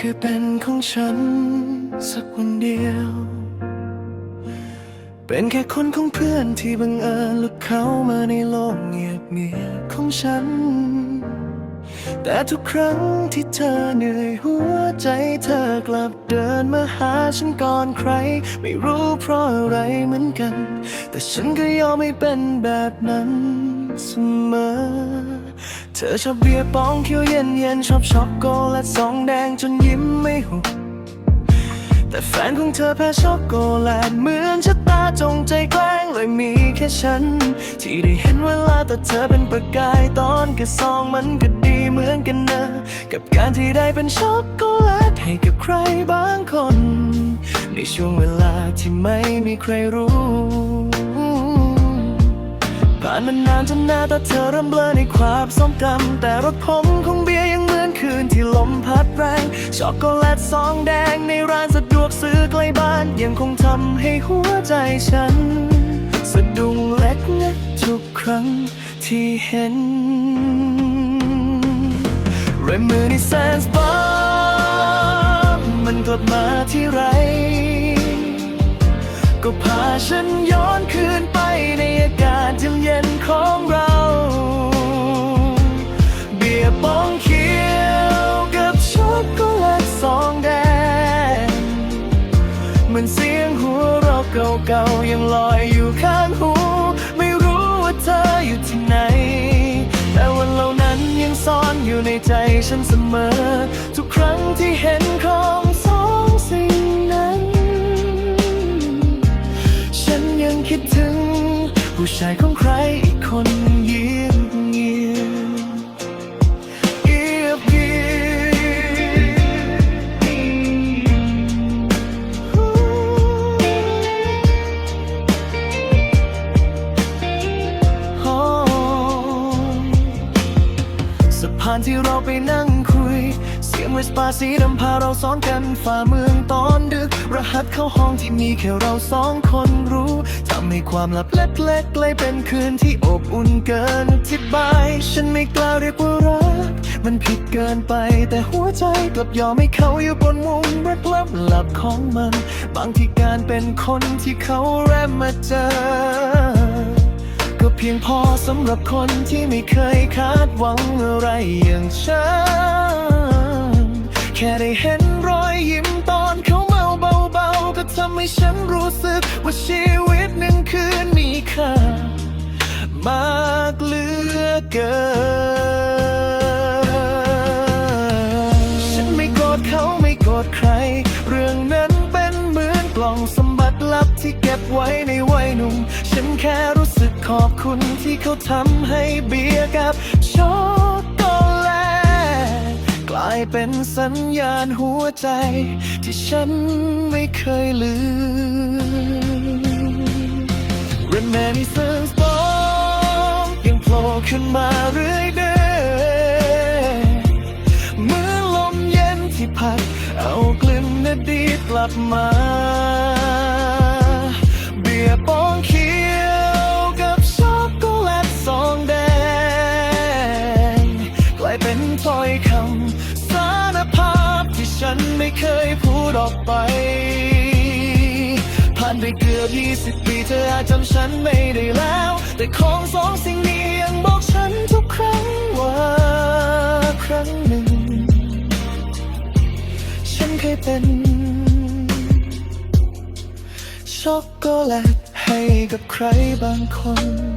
คยเป็นของฉัน สักวันเดียว เป็นแค่คนของเพื่อนที่บังเอิญลุดเข้ามาในโลกเงียบเงียบของฉัน แต่ทุกครั้งที่เธอเหนื่อยหัวใจเธอกลับเดินมาหาฉันก่อนใคร ไม่รู้เพราะอะไรเหมือนกัน แต่ฉันก็ยอมไม่เป็นแบบนั้นเสมอ เธอชอบเบียร์ปองเขียวเย็นเย็นๆชอบช็อกโกแลตสองแดงจนยิ้มไม่หุบแต่แฟนของเธอแพ้ช็อกโกแลตเหมือนชะตาจงใจแกล้งเลยมีแค่ฉัน ที่ได้เห็นเวลาแต่เธอเป็นประกายตอนกระซองมันก็ดีเหมือนกันนะ กับการที่ได้เป็นช็อกโกแลตให้กับใครบางคน ในช่วงเวลาที่ไม่มีใครรู้านมานานจนหน้าตาเธอเริ่มเบลอในความทรงจำแต่รถผมของเบียร์ยังเหมือนคืนที่ลมพัดแรง ช็อกโกแลตซองแดงในร้านสะดวกซื้อใกล้บ้าน ยังคงทำให้หัวใจฉัน สะดุ้งเล็กนะทุกครั้งที่เห็นเรมมือในแซนส์บาร์มันกลับมาที่ไร ก็พาฉันย้อนคืนไปในอากาศ มือนเสียงหัวเราะเก่าๆยังลอยอยู่ข้างหู ไม่รู้ว่าเธออยู่ที่ไหน แต่วันเหล่านั้นยังซ่อนอยู่ในใจฉันเสมอ ทุกครั้งที่เห็นของสองสิ่งนั้น ฉันยังคิดถึง ผู้ชายของใครอีกคนานที่เราไปนั่งคุย เสียงเวสป้าสีดำพาเราซ้อนกันฝ่าเมืองตอนดึก รหัสเข้าห้องที่มีแค่เราสองคนรู้ทำให้ความลับเล็กๆเลายเป็นคืนที่อบอุ่นเกินอธิบาย ฉันไม่กล้าเรียกว่ารัก มันผิดเกินไปแต่หัวใจกลับยอมให้เขาอยู่บนมุมรักลับหลับของมัน บางทีการเป็นคนที่เขาแรมมาเจอ เพียงพอสำหรับคนที่ไม่เคยคาดหวังอะไรอย่างฉัน แค่ได้เห็นรอยยิ้มตอนเขาเมาเบาๆ ก็ทำให้ฉันรู้สึกว่าชีวิตหนึ่งคืนมีค่ามากเหลือเกิน ฉันไม่โกรธเขาไม่โกรธใคร เรื่องนั้น ที่เก็บไว้ในวัยหนุ่ม ฉันแค่รู้สึกขอบคุณที่เขาทำให้เบียร์กับช็อกโกแลตกลายเป็นสัญญาณหัวใจ ที่ฉันไม่เคยลืม Reminiscence บอกยังโผล่ขึ้นมาเรื่อยเดืเมื่อลมเย็นที่พัด เอากลิ่นอดีตกลับมา คำสารภาพที่ฉันไม่เคยพูดออกไป ผ่านไปเกือบ20ปีเธออาจจำฉันไม่ได้แล้ว แต่ของสองสิ่งนี้ยังบอกฉันทุกครั้งว่าครั้งหนึ่ง ฉันเคยเป็น ช็อกโกแลตให้กับใครบางคน